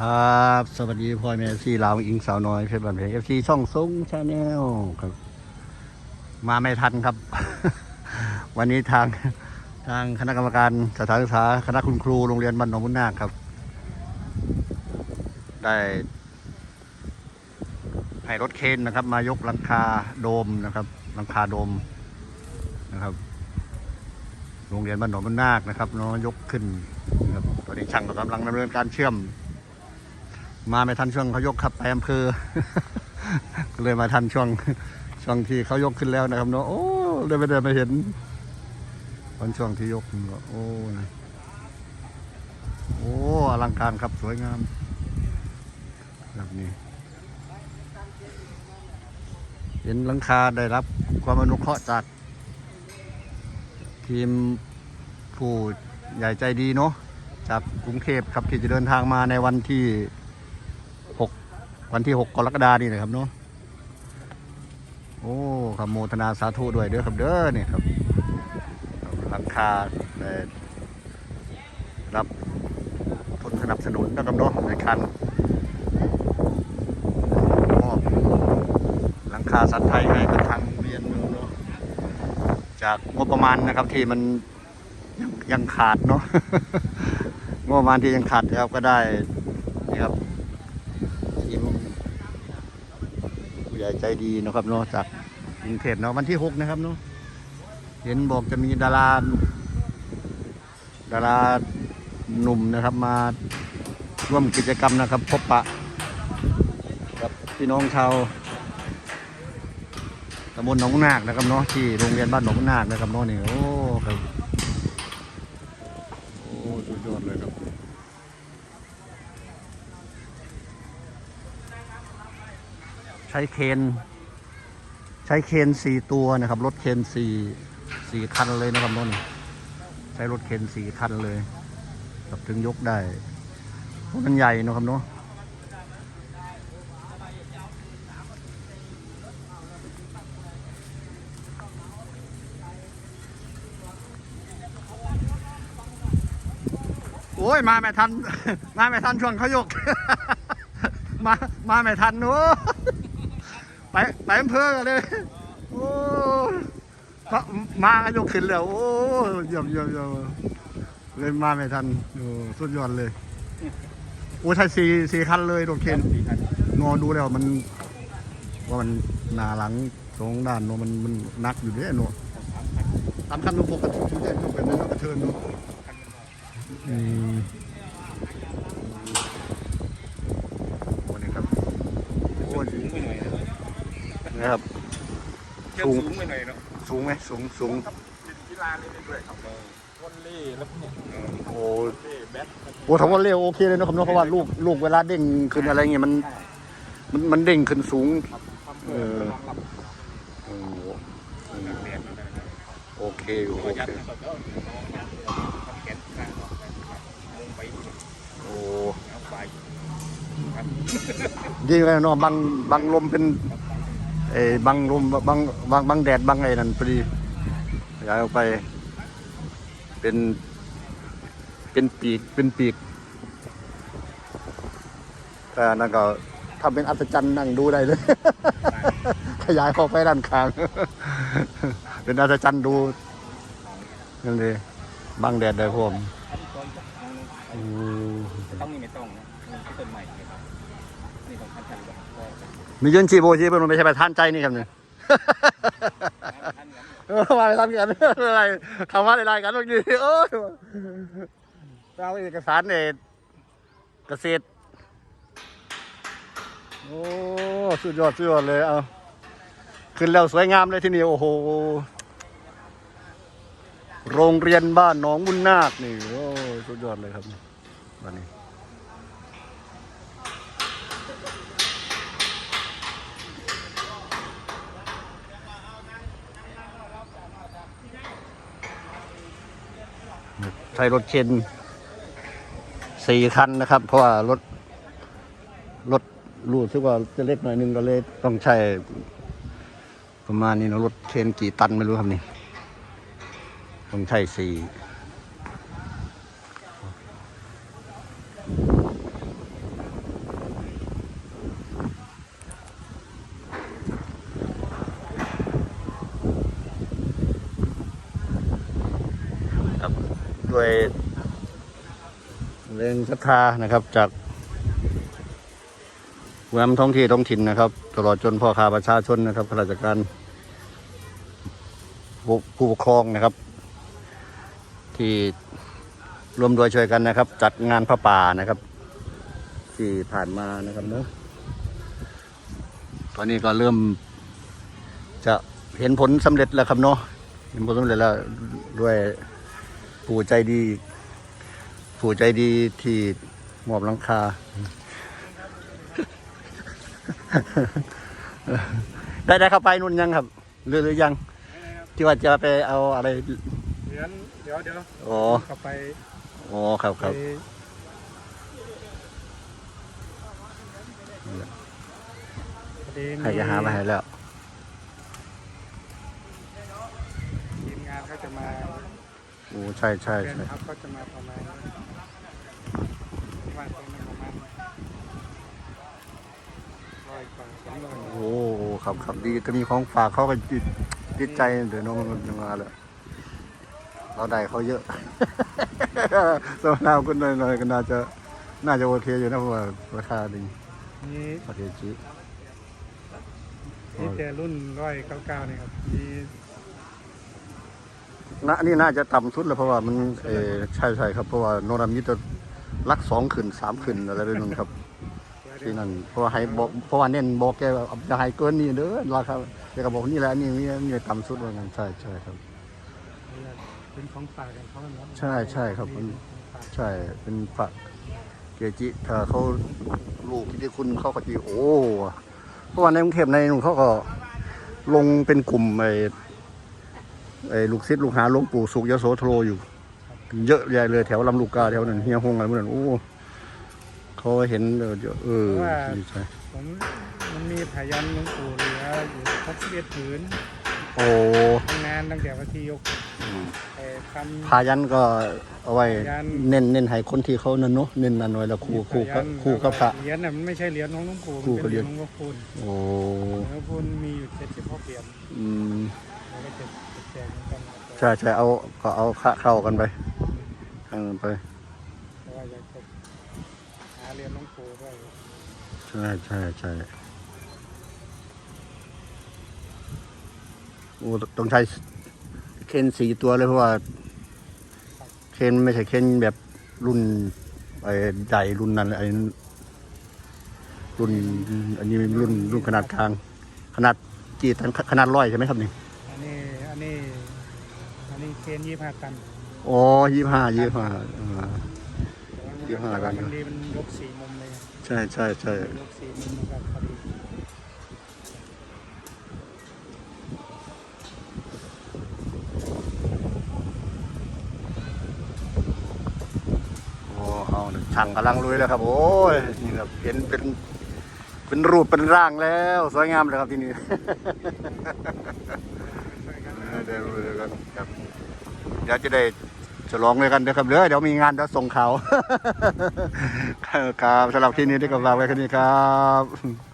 ครับ สวัสดีพ่อแม่ซีลาวอิงสาวน้อยเพชรบันเพงเอฟซีช่องซุ้งชาแนลครับ มาไม่ทันครับ วันนี้ทางทางคณะกรรมการสถานศึกษาคณะคุณครูโรงเรียนบ้านหนองมุนนาคครับ ได้ให้รถเคนนะครับ มายกหลังคาโดมนะครับหลังคาโดมนะครับ โรงเรียนบ้านหนองมุนนาคนะครับเนาะยกขึ้นนะครับตอนนี้ช่างกำลังดำเนินการเชื่อม มาไม่ทันช่วงเขายกครับไปอำเภอเลยมาทันช่วงช่วงที่เขายกขึ้นแล้วนะครับเนาะโอ้เลยไม่ได้มาเห็นตอนช่วงที่ยกก็โอ้นะโอ้อลังการครับสวยงามแบบนี้ เห็นหลังคาได้รับความอนุเคราะห์จากทีมผู้ใหญ่ใจดีเนาะจากกรุงเทพครับที่จะเดินทางมาในวันที่ วันที่ 6 กรกฎานี่นะครับเนาะโอ้ครับโมทนาสาธุด้วยเด้อครับเด้อเนี่ยครับหลังคารับทุนสนับสนุนนะครับเนาะในคันมอบหลังคาสัตว์ไทยให้กับทางเรียนเนาะจากงบประมาณนะครับที่มันยังยังขาดเนาะงบประมาณที่ยังขาดนะครับก็ได้นี่ครับทีมผู้ให ญ่ใจดีนะครับเนาะจากกรุงเทพเนาะวันที่หกนะครับเนาะเห็นบอกจะมีดาราดาราหนุ่มนะครับมาร่วมกิจกรรมนะครับ พบปะ กับพี่น้องชาวตำบลหนองนาคนะครับเนาะที่โรงเรียนบ้านหนองนาคนะครับเนาะนี่โอ้ครับโอ้สุดยอดเลยครับ ช้เคนใช้เคนสี่ตัวนะครับ รถเคนสี่สี่คันเลยนะครับนนใช้รถเคนสี่คันเลยครับถึงยกได้พราะมันใหญ่นะครับเนาะโอ้ยมาไม่ทัน มาไม่ทันช่วงเขายก มามาไม่ทันโอ้ ไปไปอำเภอกันเลยโอ้มาก็ยกขึ้นแล้ว โอ้เยี่ยมเยี่ยมเยี่ยมเลยมาไม่ทันโอ้สุดยอดเลยโอ้ใช่สี่สี่คันเลยโดนเคนงอดูแล้วมัน ว่ามันหนาหลังสองด้านนอะมันมันหนักอยู่เด้เนอะสามคันนุปกติชุดแรกชุดเป็นนั่นกระเทินเนอะอืมโอ้นี่ครับโอ้ สูงไปหน่อยนะ นะครับ เชือกสูงไปหน่อยเนาะสูงไหมสูงสูงเป็นกีฬาเล่นด้วยครับวอลเล่แล้วพวกเนี้ยโอ้วอลเล่แบดโหทำว่าเร็วโอเคเลยนะครับเนอะเพราะว่าลูกลูกเวลาเด้งขึ้นอะไรเงี้ยมันมันมันเด้งขึ้นสูง ครับทำเอเพื่ออรองรับโอ้โหนักเรียนนะครับโอเคอยู่ตัโอวยัดเคนะครับแล้วทำแขนข้างออกนะครับลงไปโอ้เอาไปครับดีเลยเนาะบังบังลมเป็น เอ้บังลมบังบังบังแดดบังไอ้นั่นพอดีย้ายออกไป เป็นเป็นปีกเป็นปีกแต่นั่นก็ทำเป็นอัศจรรย์นั่งดูได้เลย ขยายออกไปด้านข้าง เป็นอัศจรรย์ดูนั่นเลยบังแดดได้พวกมอืมต้องนี่ไม่ต้องนะนี่ต้นใหม่นะครับนี่ต้องขั้นชันก่อนก็ มียืนชีโบชีเพิ่นมันไม่ใช่ไปทานใจนี่ครับเนี่ยเออมาไปทำกันอะไรคำว่าอะไรกันเมื่อกี้เออเราเอกสารเอเกษตรโอ้สุดยอดสุดยอดเลยเอาขึ้นแล้วสวยงามเลยที่นี่โอ้โหโรงเรียนบ้านหนองบุญนาคนี่โอ้สุดยอดเลยครับวันนี้ ใช้รถเข็นสี่คันนะครับ เพราะว่ารถรถรูดซึ่งว่าจะเล็กหน่อยนึงก็เลยต้องใช้ประมาณนี้นะรถเชนกี่ตันไม่รู้ครับนี่ ต้องใช้สี่ ด้วย แรงศรัทธานะครับ จากผู้นำท้องที่ท้องถิ่นนะครับ ตลอดจนพ่อค้าประชาชนนะครับข้าราชการผู้ปกครองนะครับ ที่รวมด้วยช่วยกันนะครับ จัดงานพระป่านะครับ ที่ผ่านมานะครับเนอะตอนนี้ก็เริ่มจะเห็นผลสำเร็จแล้วครับเนาะเห็นผลสำเร็จแล้วด้วยผู้ใจดี ผู้ใจดีที่มอบหลังคา ได้ได้เข้าไปนู่นยังครับหรือหรือยัง ที่ว่าจะไปเอาอะไรเดี๋ยวเดี๋ยวเดี๋ยวอ๋อกลับไปอ๋อครับครับไปพอดีใครจะหามาให้แล้วทีมงานเขาจะมาโอ้ใช่ใช่แฟนใช่ครับก็จะมาประมาณ โอ้ครับครับดีจะมีของฝากเขาก็จิตจิตใจเดี๋ยวน้องมันมาเลยเราได้เขาเยอะสมนาคุณหน่อยๆก็น่าจะน่าจะโอเคอยู่นะเพราะว่าราคาดีนี่ประเทศจีนี่แต่รุ่นร้อยเก้าเก้านี่ครับมีณนี่น่าจะต่ำสุดแล้วเพราะว่ามันเออใช่ใช่ครับเพราะว่าโนรามิจะ ลักสองขึ้นสามขึ้นอะไรแบบนั้นครับ ที่นั่นเพราะว่าให้บอกเพราะว่าเน้นบอกแกว่าจะให้เกินนี่เด้อราคาแกก็บอกนี่แหละนี่นี่นี่ต่ำสุดว่างั้นใช่ใช่ครับ เป็นของฝากกันเขาเนาะใช่ใช่ครับมันของฝากใช่เป็นพระเกจิถ้าเขาลูกที่คุณเขาก็จีโอ้เพราะว่าในกรุงเทพในนุ่นเขาก็ลงเป็นกลุ่มไอ้ไอ้ลูกศิษย์ลูกหาหลวงปู่สุขยโสธโรอยู่ เยอะแยะเลยแถวลำลูกกาแถวนั้นเฮียฮงอะไรพวกนั้นโอ้เขาเห็นเออเออดีใจผมมันมีพยันหลวงปู่เหลืออยู่ครบสิบเอ็ดผืนโอ้ทำงานตั้งแต่วันที่ยกเอ่อทำ พายันก็เอาไว้พายันเน้นเน้นให้คนที่เขานั่นเนาะเน้นนั่นไว้แล้วครูครูก็ครูก็พระ เหรียญน่ะมันไม่ใช่เหรียญของหลวงปู่ครูมันก็เป็นเหเหรีรียยญ ญของหลวงปู่โอ้หลวงปู่มีอยู่เจ็ดสิบหกเหรียญอืมเราก็จะแจกเหมือนกันใช่ใช่เอาก็เอาค่าเข้ากันไป ทางนั้นไปเพราะว่าอยากจะหาเหรียญหลวงปู่ด้วยใช่ใช่ใช่โอ้ต้องใช้เคนสี่ตัวเลยเพราะว่า เคนไม่ใช่เคนแบบรุ่นไอ้ใหญ่รุ่นนั้นไอ้รุ่นอันนี้รุ่นรุ่นขนาดกลาง ขนาดกี่ตันขนาดร้อยใช่ไหมครับนี่ อันนี้อันนี้อันนี้เคนยี่ห้าตัน อ๋อยี่ห้ายี่ห้าแต่ว่ามันยี่ห้าตันมันดีมันยกสี่มุมเลยใช่ใช่ใช่ยกสี่มุมมันก็พอดีโอ้เอาเนี่ยช่างกำลังลุยแล้วครับ โอ้ยนี่ครับเห็นเป็นเป็นรูปเป็นร่างแล้ว สวยงามเลยครับที่นี่เดี๋ยวเดี๋ยวกันครับเดี๋ยวจะได้ ฉลองเลยกันนะครับเดี๋ยวเดี๋ยวมีงานเดี๋ยวส่งข่าว ครับสำหรับที่นี้ที่กำลังไว้แค่นี้ครับ